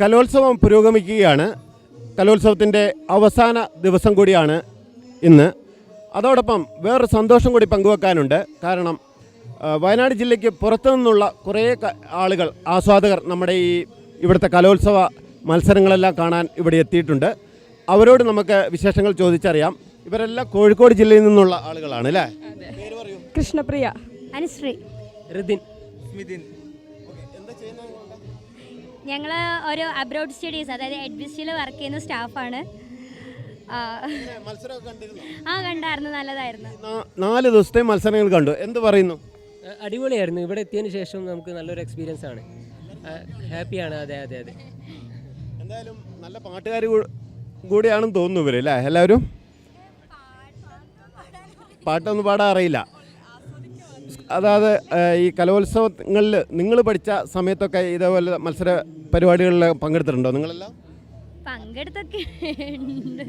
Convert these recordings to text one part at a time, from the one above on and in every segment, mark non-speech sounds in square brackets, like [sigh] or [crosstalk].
കലോത്സവം പുരോഗമിക്കുകയാണ്. കലോത്സവത്തിന്റെ അവസാന ദിവസം കൂടിയാണ് ഇന്ന്. അതോടൊപ്പം വേറൊരു സന്തോഷം കൂടി പങ്കുവെക്കാനുണ്ട്. കാരണം വയനാട് ജില്ലയ്ക്ക് പുറത്തു നിന്നുള്ള കുറേ ആളുകൾ ആസ്വാദകർ നമ്മുടെ ഈ ഇവിടുത്തെ കലോത്സവ മത്സരങ്ങളെല്ലാം കാണാൻ ഇവിടെ എത്തിയിട്ടുണ്ട്. അവരോട് നമുക്ക് വിശേഷങ്ങൾ ചോദിച്ചറിയാം. ഇവരെല്ലാം കോഴിക്കോട് ജില്ലയിൽ നിന്നുള്ള ആളുകളാണ് അല്ലേ? കൃഷ്ണപ്രിയ. അനുശ്രീ. ഋതിൻ. ഞങ്ങൾ ഒരു അബ്രോഡ് സ്റ്റഡീസ് അതായത് എഡ്വിസ്റ്റിൽ വർക്ക് ചെയ്യുന്ന സ്റ്റാഫാണ് ആ, മത്സരമൊക്കെ കണ്ടിരുന്നോ? ആ കണ്ടായിരുന്നു. നല്ലതായിരുന്നു. നാല് ദിവസത്തെ മത്സരങ്ങൾ കണ്ടു. എന്ത് പറയുന്നു? അടിപൊളിയായിരുന്നു. ഇവിടെ എത്തിയതിന് ശേഷം നമുക്ക് നല്ലൊരു എക്സ്പീരിയൻസ് ആണ്. ഹാപ്പിയാണ് അതെ അതെ അതെ. എന്തായാലും നല്ല പാട്ടുകാർ കൂടിയാണെന്ന് തോന്നുന്നു ഇവരല്ലേ അല്ലേ? എല്ലാവരും? പാട്ടൊന്നും പാടാൻ അറിയില്ല. അതായത് ഈ കലോത്സവങ്ങളിൽ നിങ്ങൾ പഠിച്ച സമയത്തൊക്കെ ഇതേപോലെ മത്സര പരിപാടികളിൽ പങ്കെടുത്തിട്ടുണ്ടോ നിങ്ങളെല്ലാം? പങ്കെടുത്തൊക്കെ ഉണ്ട്.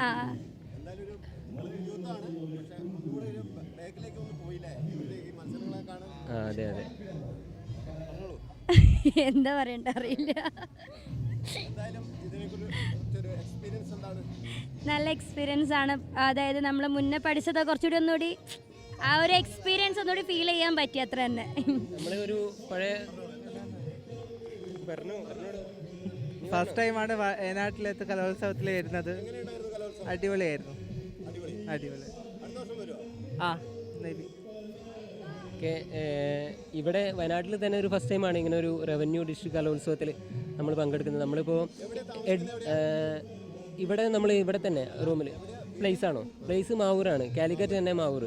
ആ. ആ അതെ അതെ. എന്താ പറയണ്ട അറിയില്ല. നല്ല എക്സ്പീരിയൻസ് ആണ്. അതായത് നമ്മൾ മുന്നേ പഠിച്ചത് കുറച്ചുകൂടി ഒന്നുകൂടി ആ ഒരു എക്സ്പീരിയൻസ് ഒന്നുകൂടി ഫീൽ ചെയ്യാൻ പറ്റി അത്ര തന്നെ. നമ്മൾ ഒരു പഴയ. ഫസ്റ്റ് ടൈമാണ് വയനാട്ടിലത്തെ കലോത്സവത്തിൽ വരുന്നത്. അടിപൊളിയായിരുന്നു. അടിപൊളി. ആ. ഓക്കെ ഇവിടെ വയനാട്ടിൽ തന്നെ ഒരു ഫസ്റ്റ് ടൈമാണ് ഇങ്ങനെ ഒരു റവന്യൂ ഡിസ്ട്രിക്ട് കലോത്സവത്തിൽ നമ്മൾ പങ്കെടുക്കുന്നത്. നമ്മളിപ്പോൾ ഇവിടെ നമ്മൾ ഇവിടെ തന്നെ റൂമിൽ പ്ലേസ് ആണോ? പ്ലേസ് മാവൂരാണ്. കാലിക്കറ്റ് തന്നെ മാവൂർ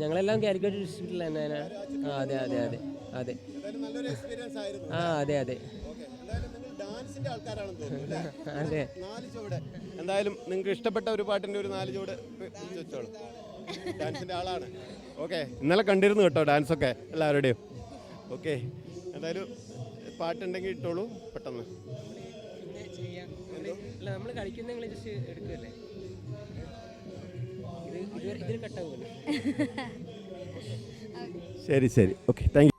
ഞങ്ങളെല്ലാം കാലിക്കറ്റ് ഡിസ്ട്രിക്റ്റിൽ തന്നെയാണ് ആ അതെ അതെ അതെ അതെ. ആ അതെ അതെ. [laughs] അതെ. എന്തായാലും നിങ്ങൾക്ക് ഇഷ്ടപ്പെട്ട ഒരു പാട്ടിന്റെ ഒരു നാല് ചുവട് വെച്ചോളൂ. ഡാൻസിന്റെ ആളാണ്. ഓക്കെ ഇന്നലെ കണ്ടിരുന്നു കേട്ടോ ഡാൻസ് ഒക്കെ എല്ലാവരുടെയും. ഓക്കെ എന്തായാലും പാട്ടുണ്ടെങ്കിൽ ഇട്ടോളൂ പെട്ടെന്ന്. നമ്മൾ കളിക്കുന്ന ജസ്റ്റ് എടുക്കുമല്ലേ ശരി ശരി. Okay thank